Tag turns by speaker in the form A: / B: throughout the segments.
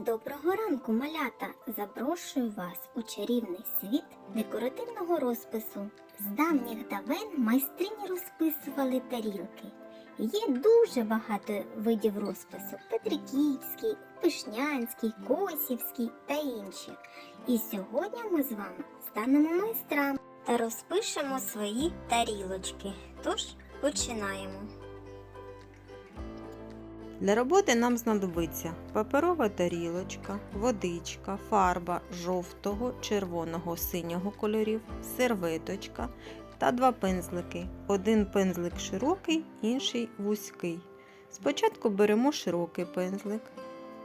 A: Доброго ранку, малята! Запрошую вас у чарівний світ декоративного розпису. З давніх давен майстрині розписували тарілки. Є дуже багато видів розпису: Петриківський, Пишнянський, Косівський та інші. І сьогодні ми з вами станемо майстрами та розпишемо свої тарілочки. Тож починаємо.
B: Для роботи нам знадобиться паперова тарілочка, водичка, фарба жовтого, червоного, синього кольорів, серветочка та два пензлики. Один пензлик широкий, інший вузький. Спочатку беремо широкий пензлик,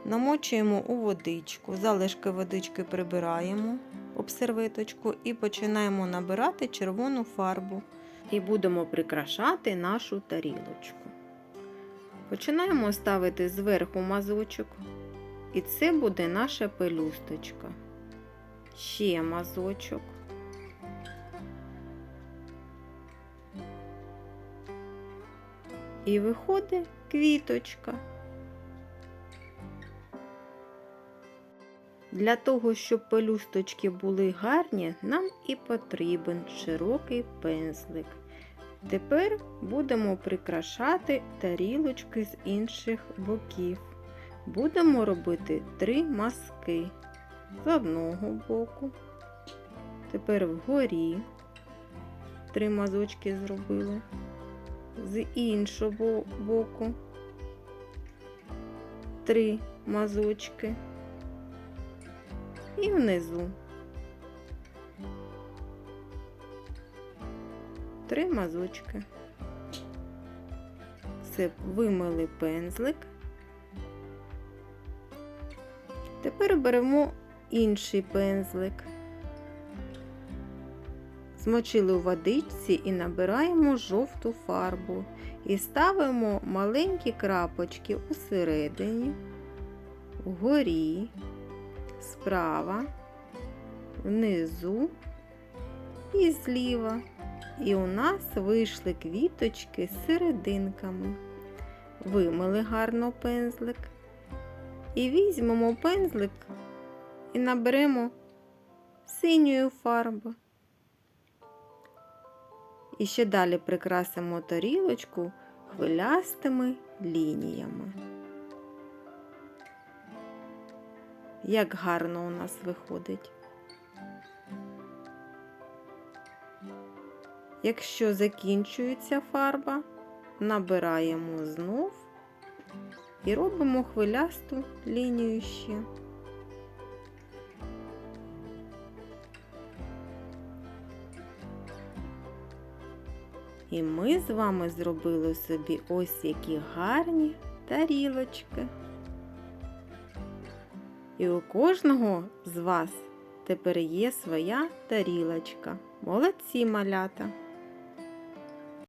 B: намочуємо у водичку, залишки водички прибираємо об серветочку і починаємо набирати червону фарбу. І будемо прикрашати нашу тарілочку. Починаємо ставити зверху мазочок, і це буде наша пелюсточка. Ще мазочок. І виходить квіточка. Для того, щоб пелюсточки були гарні, нам і потрібен широкий пензлик. Тепер будемо прикрашати тарілочки з інших боків. Будемо робити три мазки з одного боку. Тепер вгорі три мазочки зробили, з іншого боку три мазочки і внизу. Три мазочки. Все, вимили пензлик. Тепер беремо інший пензлик. Змочили у водичці і набираємо жовту фарбу. І ставимо маленькі крапочки усередині, вгорі, справа, внизу і зліва. І у нас вийшли квіточки з серединками. Вимили гарно пензлик. І візьмемо пензлик і наберемо синьої фарби. І ще далі прикрасимо тарілочку хвилястими лініями. Як гарно у нас виходить. Якщо закінчується фарба, набираємо знов і робимо хвилясту лінію ще. І ми з вами зробили собі ось які гарні тарілочки. І у кожного з вас тепер є своя тарілочка. Молодці малята!